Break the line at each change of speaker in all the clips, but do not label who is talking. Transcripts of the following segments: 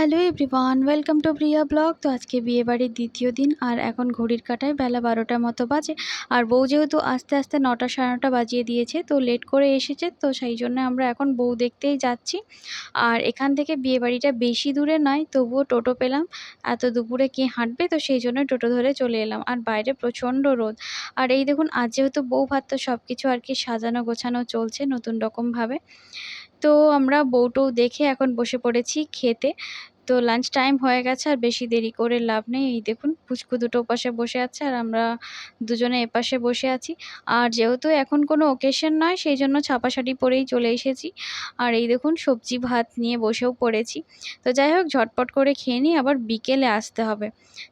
Hello everyone, welcome to Priya blog. তো আজকে বিয়েবাড়ির দ্বিতীয় দিন আর এখন ঘড়ির কাটায় বেলা বারোটার মতো বাজে। আর বউ যেহেতু আস্তে আস্তে নটা সাড়ে নটা বাজিয়ে দিয়েছে, তো লেট করে এসেছে, তো সেই জন্য আমরা এখন বউ দেখতেই যাচ্ছি। আর এখান থেকে বিয়েবাড়িটা বেশি দূরে নয়, তবুও টোটো পেলাম। এত দুপুরে কে হাঁটবে? তো সেই জন্য টোটো ধরে চলে এলাম। আর বাইরে প্রচণ্ড রোদ। আর এই দেখুন, আজ যেহেতু বউ ভাত, তো সব কিছু আর কি সাজানো গোছানো চলছে নতুন রকমভাবে। তো আমরা বউটৌ দেখে এখন বসে পড়েছি খেতে। তো লাঞ্চ টাইম হয়ে গেছে, আর বেশি দেরি করে লাভ নেই। এই দেখুন, ফুচকু দুটো পাশে বসে আছে, আর আমরা দুজনে এপাশে বসে আছি। আর যেহেতু এখন কোনো ওকেশন নয়, সেই জন্য ছাপা শাড়ি পরেই চলে এসেছি। আর এই দেখুন, সবজি ভাত নিয়ে বসেও পড়েছি। তো যাই হোক, ঝটপট করে খেয়ে নিই, আবার বিকেলে আসতে হবে।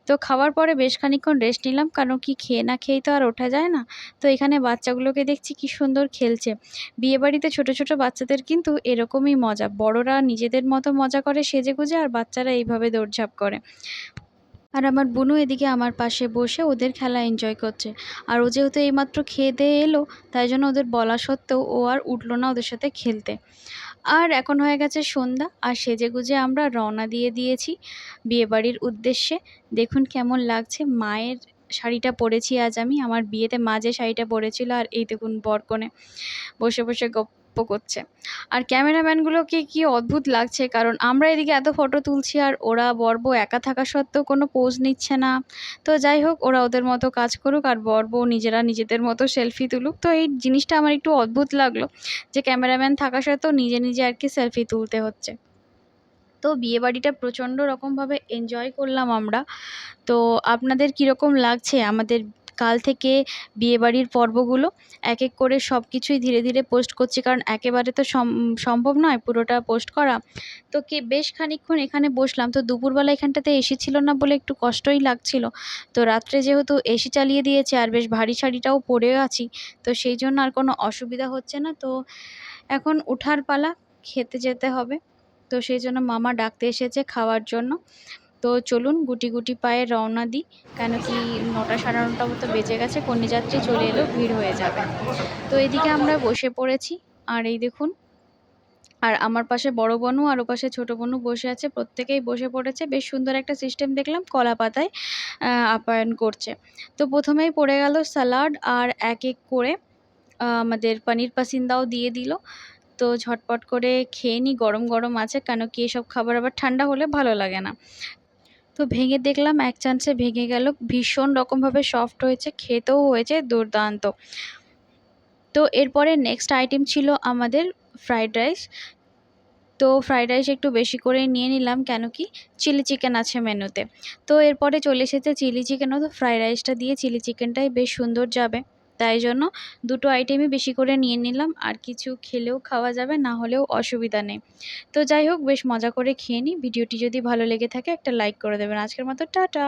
তো খাওয়ার পরে বেশ খানিক্ষণ রেস্ট নিলাম, কারণ কি খেয়ে না খেয়েই তো আর ওঠা যায় না। তো এখানে বাচ্চাগুলোকে দেখছি কি সুন্দর খেলছে। বিয়েবাড়িতে ছোট ছোট বাচ্চাদের কিন্তু এরকমই মজা। বড়রা নিজেদের মতো মজা করে সেজে গুজে আর বাচ্চারা এইভাবে দৌড়ঝাঁপ করে। আর আমার বোনও এদিকে আমার পাশে বসে ওদের খেলা এনজয় করছে। আর ও যেহেতু এইমাত্র খেয়ে দিয়ে এলো, তাই জন্য ওদের বলা সত্ত্বেও ও আর উঠল না ওদের সাথে খেলতে। আর এখন হয়ে গেছে সন্ধ্যা, আর সেজে গুজে আমরা রওনা দিয়ে দিয়েছি বিয়েবাড়ির উদ্দেশ্যে। দেখুন কেমন লাগছে, মায়ের শাড়িটা পরেছি আজ আমি, আমার বিয়েতে মা যে শাড়িটা পরেছিল আর এই দেখুন বরকনে বসে বসে গপ্প করছে। আর ক্যামেরাম্যানগুলোকে কি অদ্ভুত লাগছে? কারণ আমরা এদিকে এত ফটো তুলছি আর ওরা বর্ব একা থাকা সত্ত্বেও কোনো পোজ নিচ্ছে না। তো যাই হোক, ওরা ওদের মতো কাজ করুক আর বর্ব নিজেরা নিজেদের মতো সেলফি তুলুক। তো এই জিনিসটা আমার একটু অদ্ভুত লাগল যে ক্যামেরাম্যান থাকা সত্ত্বেও নিজে নিজে আর কি সেলফি তুলতে হচ্ছে। তো বিয়েবাড়িটা প্রচণ্ড রকমভাবে এনজয় করলাম আমরা। তো আপনাদের কীরকম লাগছে? আমাদের কাল থেকে বিয়েবাড়ির পর্বগুলো এক এক করে সব কিছুই ধীরে ধীরে পোস্ট করছি। কারণ একেবারে তো সম্ভব নয় পুরোটা পোস্ট করা। তো কে বেশ খানিক্ষণ এখানে বসলাম। তো দুপুরবেলা এখানটাতে এসি ছিল না বলে একটু কষ্টই লাগছিল। তো রাত্রে যেহেতু এসি চালিয়ে দিয়েছে আর বেশ ভারী শাড়িটাও পরে আছি, তো সেই জন্য আর কোনো অসুবিধা হচ্ছে না। তো এখন উঠার পালা, খেতে যেতে হবে। তো সেই জন্য মামা ডাকতে এসেছে খাওয়ার জন্য। তো চলুন গুটি গুটি পায়ে রওনা দিই। কেন কি নটা সাড়ে নটা মতো বেজে গেছে, কন্যাযাত্রী চলে এলো, ভিড় হয়ে যাবে। তো এদিকে আমরা বসে পড়েছি, আর এই দেখুন, আর আমার পাশে বড় বোনও আর ওপাশে ছোটো বোনও বসে আছে। প্রত্যেকেই বসে পড়েছে, বেশ সুন্দর একটা সিস্টেম দেখলাম, কলা পাতায় আপ্যায়ন করছে। তো প্রথমেই পড়ে গেল স্যালাড আর এক এক করে আমাদের পনির পাসিন্দাও দিয়ে দিল। তো ঝটপট করে খেয়ে নিই গরম গরম আছে, কেন কি এসব খাবার আবার ঠান্ডা হলে ভালো লাগে না। তো ভেঙে দেখলাম, এক চান্সে ভেঙে গেল। ভীষণ রকমভাবে সফট হয়েছে, খেতেও হয়েছে, দুর্দান্ত। তো এরপরে নেক্সট আইটেম ছিল আমাদের ফ্রাইড রাইস তো ফ্রাইড রাইস একটু বেশি করে নিয়ে নিলাম, কেন কি চিলি চিকেন আছে মেনুতে। তো এরপরে চলে এসেছে চিলি চিকেনও তো ফ্রাইড রাইসটা দিয়ে চিলি চিকেনটাই বেশ সুন্দর যাবে। তাই জন্য দুটো আইটেমই বেশি করে নিয়ে নিলাম। আর কিছু খেলেও খাওয়া যাবে, না হলেও অসুবিধা নেই। তো যাই হোক, বেশ মজা করে খেয়ে নিই ভিডিওটি যদি ভালো লেগে থাকে, একটা লাইক করে দেবেন। আজকের মতো, টাটা!